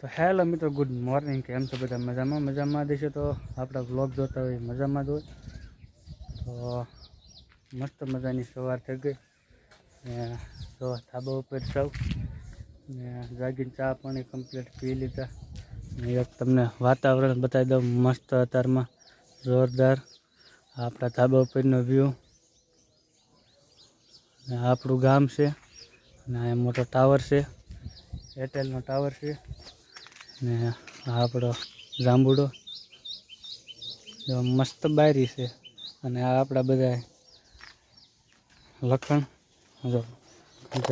તો હેલો મિત્રો, good morning. કેમ છો બધા? મજામાં? મજામાં દેશો તો આપણા બ્લોગ જોતા હોય મજામાં જ હોય. તો મસ્ત મજાની સવાર થઈ ગઈ. ને તો ધાબા ઉપર સૌ ને જાગીને ચા પાણી કમ્પ્લીટ પી લીધા. ને એક તમને વાતાવરણ બતાવી દઉં. મસ્ત અત્યારમાં જોરદાર આપણા ધાબા ઉપરનો વ્યૂ ને આપણું ગામ છે. અને આ મોટો ટાવર છે. એરટેલનો ટાવર છે. ને આ આપણો જાંબુડો મસ્ત બારી છે. અને આ આપણા બધા લખણ, જો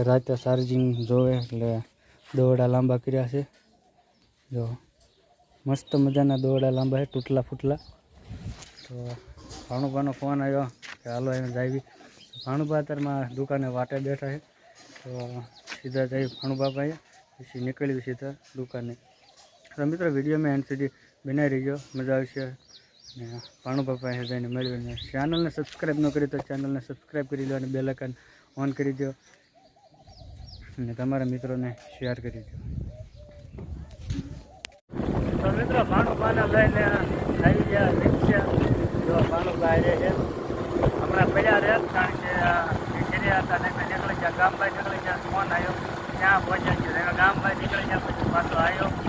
રાતે ચાર્જિંગ જોવે એટલે દોરડા લાંબા કર્યા છે. જો મસ્ત મજાના દોરડા લાંબા છે, તૂટલા ફૂટલા. તો ભાણુભાનો ફોન આવ્યો કે હાલો એને જાવી ભાણુભા અત્યારમાં દુકાને વાટે બેઠા છે. તો સીધા જઈ ભાણુભા પછી નીકળ્યું સીધા દુકાને. તો મિત્રો વિડીયોમાં એન્ડ સુધી બનાવી રહીજો મજા આવશે. અને ભાણુભા પાસે જઈને મેળવીને ચેનલને સબસ્ક્રાઈબ ન કરી તો ચેનલને સબસ્ક્રાઈબ કરી દો અને બે આઇકન ઓન કરી દો. અને તમારા મિત્રોને શેર કરી દો. તો મિત્રો લઈને આવી ગયા રિક્ષા જો ભાણુભા છે. હમણાં પડ્યા રહે કારણ કે ઘરે નીકળી ગયા ગામભાઈ નીકળી ગયા, ફોન આવ્યો. ત્યાં પહોંચ્યા છે ગામભાઈ નીકળી ગયા, પછી પાછો આવ્યો.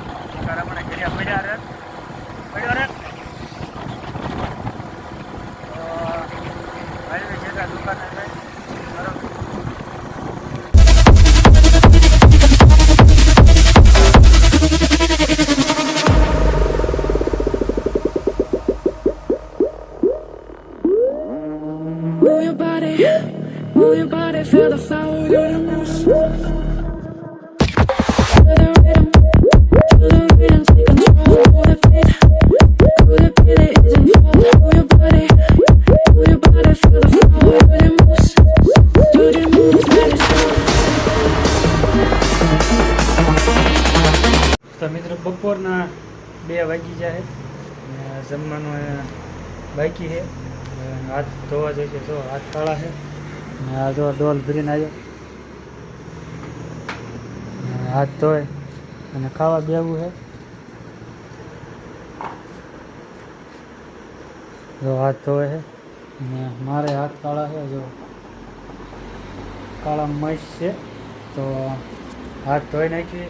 બપોરના બે વાગી જાય જમવાનું બાકી છે. હાથ ધોવા જાય છે તો હાથ કાળા છે. આ ડોલ ભરીને આવ્યો. હાથ ધોય અને ખાવા બેવું છે જો હાથ ધોવે છે ને મારે હાથ કાળા છે જો કાળા મસ છે, તો હાથ ધોઈ નાખી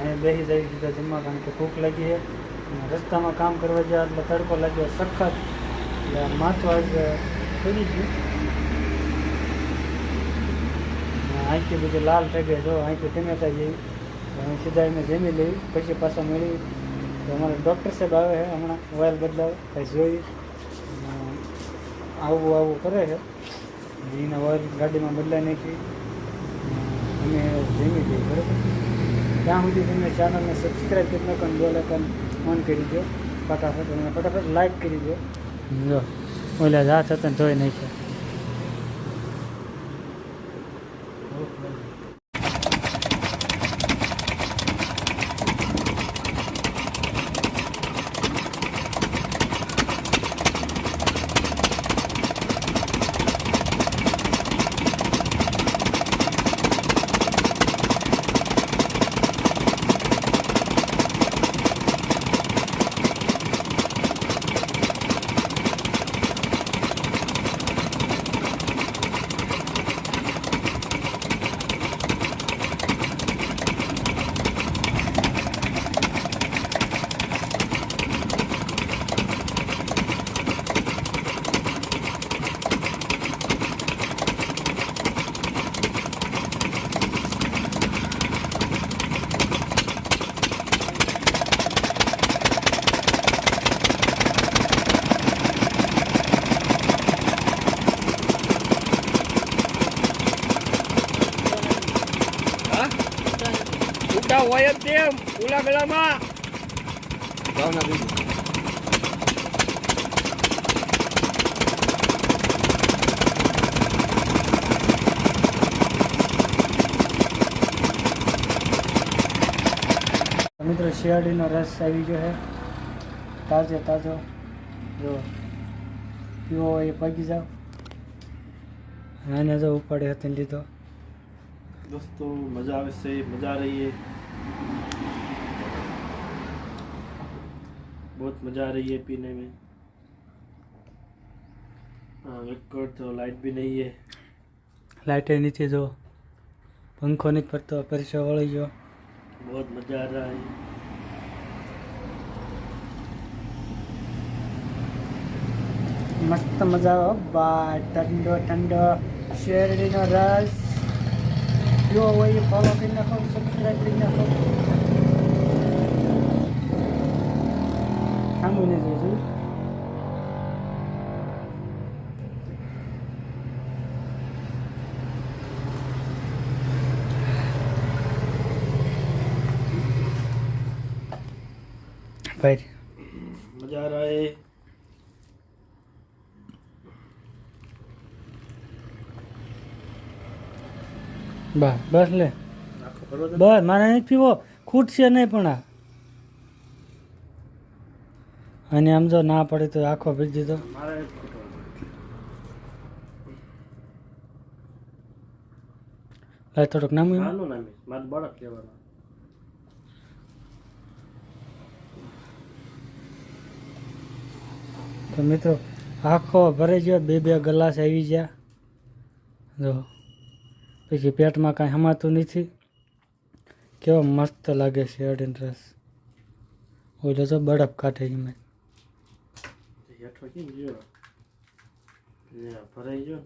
અને બેસી જાય દીધા જમવા, કારણ કે ભૂખ લાગી છે અને રસ્તામાં કામ કરવા ગયા એટલે તડકો લાગ્યો, સખત એટલે માથું આજ ફરી ગયું. અને આંખી બધી લાલ થઈ ગઈ જો આંખી ટમેટા જેવી તો અહીં સીધા જમી લઈ, પછી પાછા મેળવી તો અમારે ડૉક્ટર સાહેબ આવે છે, હમણાં વાયર બદલાવે કંઈ જોઈ. આવું આવું કરે છે. એના વાયર ગાડીમાં બદલાઈ નાખી. અમે જમી લઈએ, બરાબર? ત્યાં સુધી તમે ચેનલને સબસ્ક્રાઈબ કરી નાખો બેલ આઇકન ઓન કરી દો. ફટાફટ અને ફટાફટ લાઈક કરી દો. ઓલા જ ને ધોઈ નાખ્યા. ઉડા હોય જ તેમ ઉલા ગળામાં ભાવના બીજું મિત્રો શિયાળીનો રસ આવી ગયો છે તાજો તાજો જો પીવો હોય એ પગી જાઓ આને જો ઉપાડે હતી લીધો દોસ્તો મજા આવે છે મજા રહીએ बहुत मजा आ रही है पीने में हाँ एक और तो लाइट भी नहीं है લાઇટે નીચે જો પંખો નથી ફરતો પરસો વળી ગયો बहुत मजा आ रहा है મસ્ત મજા આવે બા ઠંડો ઠંડો શેરડીનો રસ જો હોય એ ફોલો કરી નાખો સબસ્ક્રાઈબ કરી નાખો થાંભીને જઈશું ભાઈ મજા રહે બસ લે બસ મારા નથી પીવો ખૂટશે નહીં પણ આ અને આમ જો ના પડે તો આખો ભીજી તો. થોડુંક નામ બળદ કહેવાનું તો મિત્રો આખો ભરાઈ ગયો બે બે ગ્લાસ આવી ગયા. જો પછી પેટમાં કાંઈ હમાતું નથી. કેવો મસ્ત લાગે છે અડીન રસ. ઓલો તો બરફ કાઢે મેં હેઠો કેમ ગયો? ને ભરાઈ ગયો